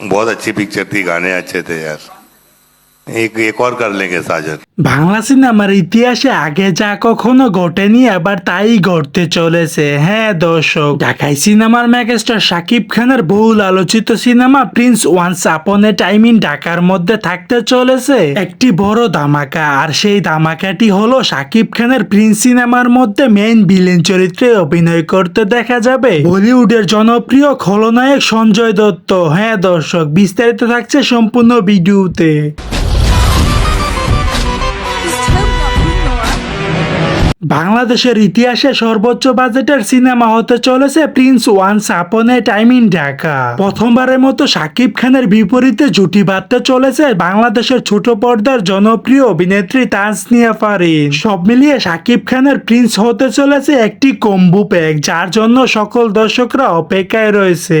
बहुत अच्छी पिक्चर थी गाने अच्छे थे यार। বাংলা সিনেমার ইতিহাসে আগে যা কখনো ঘটেনি, এবার তাই ঘটতে চলেছে। হ্যাঁ দর্শক, ঢাকাই সিনেমার ম্যাগেস্টার শাকিব খানের বহুল আলোচিত cinema Prince once upon time in ঢাকার মধ্যে থাকতে চলেছে। একটি বড় ধামাকা, আর সেই ধামাকাটি হলো শাকিব খানের প্রিন্স সিনেমার মধ্যে মেইন ভিলেন চরিত্রে অভিনয় করতে দেখা যাবে। বলিউডের জনপ্রিয় খলনায়ক সঞ্জয় দত্ত। হ্যাঁ দর্শক, বিস্তারিত থাকছে সম্পূর্ণ ভিডিওতে। বাংলাদেশের ইতিহাসে সর্বোচ্চ বাজেটের সিনেমা হতে চলেছে Prince once upon time in Dhaka. প্রথমবারের মতো শাকিব খানের বিপরীতে জুটি বাঁধতে চলেছে বাংলাদেশের ছোট পর্দার জনপ্রিয় অভিনেত্রী তাজনিয়া ফারিন। সব মিলিয়ে শাকিব খানের প্রিন্স হতে চলেছে একটি কম্বু প্যাক, যার জন্য সকল দর্শকরা অপেক্ষায় রয়েছে।